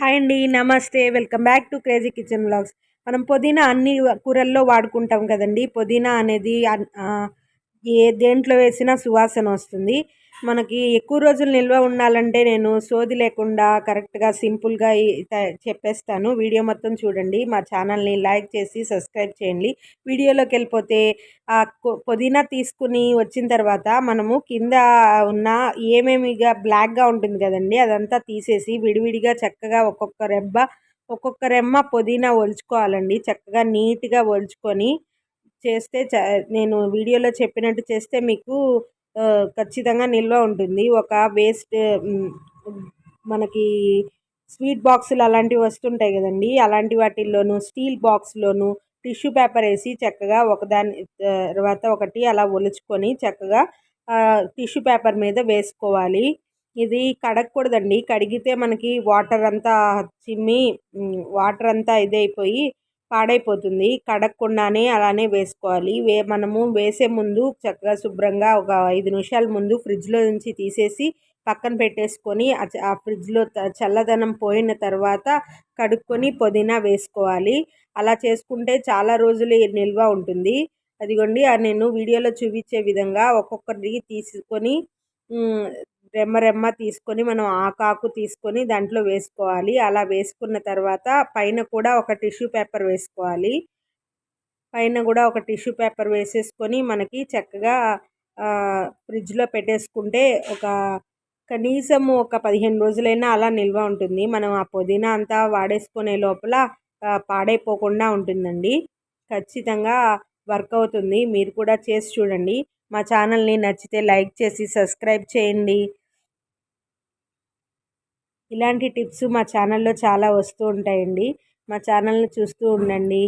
Hi అండి నమస్తే. Welcome back to crazy kitchen blogs మనం పుదీనా అన్ని కూరల్లో వాడుకుంటాం కదండి. పుదీనా అనేది ఏ దేంట్లో వేసినా సువాసన వస్తుంది. మనకి ఎక్కువ రోజులు నిల్వ ఉండాలంటే నేను సోది లేకుండా కరెక్ట్గా సింపుల్గా చెప్పేస్తాను. వీడియో మొత్తం చూడండి. మా ఛానల్ని లైక్ చేసి సబ్స్క్రైబ్ చేయండి. వీడియోలోకి వెళ్ళిపోతే ఆ కొ- పుదీనా తీసుకుని వచ్చిన తర్వాత మనము కింద ఉన్న ఏమేమిగా బ్లాక్గా ఉంటుంది కదండి అదంతా తీసేసి విడివిడిగా చక్కగా ఒక్కొక్క రెబ్బ ఒక్కొక్క రెమ్మ పుదీనా ఒలుచుకోవాలండి. చక్కగా నీట్గా ఒలుచుకొని చేస్తే చ నేను వీడియోలో చెప్పినట్టు చేస్తే మీకు ఖచ్చితంగా నిల్వ ఉంటుంది. ఒక వేస్ట్ మనకి స్వీట్ బాక్సులు అలాంటివి వస్తుంటాయి కదండి. అలాంటి వాటిల్లోనూ స్టీల్ బాక్స్లోను టిష్యూ పేపర్ వేసి చక్కగా ఒకదాని తర్వాత ఒకటి అలా ఒలుచుకొని చక్కగా టిష్యూ పేపర్ మీద వేసుకోవాలి. ఇది కడగకూడదండి. కడిగితే మనకి వాటర్ అంతా చిమ్మి వాటర్ అంతా ఇదైపోయి పాడైపోతుంది. కడగకుండానే అలానే వేసుకోవాలి. వే మనము వేసే ముందు చక్కగా శుభ్రంగా ఒక ఐదు నిమిషాల ముందు ఫ్రిడ్జ్లో నుంచి తీసేసి పక్కన పెట్టేసుకొని ఆ ఫ్రిడ్జ్లో చల్లదనం పోయిన తర్వాత కడుక్కొని పుదీనా వేసుకోవాలి. అలా చేసుకుంటే చాలా రోజులు నిల్వ ఉంటుంది. అదిగోండి నేను వీడియోలో చూపించే విధంగా ఒక్కొక్కటి తీసుకొని రెమ్మ రెమ్మ తీసుకొని మనం ఆకాకు తీసుకొని దాంట్లో వేసుకోవాలి. అలా వేసుకున్న తర్వాత పైన కూడా ఒక టిష్యూ పేపర్ వేసుకోవాలి. పైన కూడా ఒక టిష్యూ పేపర్ వేసేసుకొని మనకి చక్కగా ఫ్రిడ్జ్లో పెట్టేసుకుంటే ఒక కనీసం ఒక పదిహేను రోజులైనా అలా నిల్వ ఉంటుంది. మనం ఆ పుదీనా అంతా వాడేసుకునే లోపల పాడైపోకుండా ఉంటుందండి. ఖచ్చితంగా వర్క్ అవుతుంది. మీరు కూడా చేసి చూడండి. మా ఛానల్ని నచ్చితే లైక్ చేసి సబ్స్క్రైబ్ చేయండి. ఇలాంటి టిప్స్ మా ఛానల్లో చాలా వస్తూ ఉంటాయండి. మా ఛానల్ని చూస్తూ ఉండండి.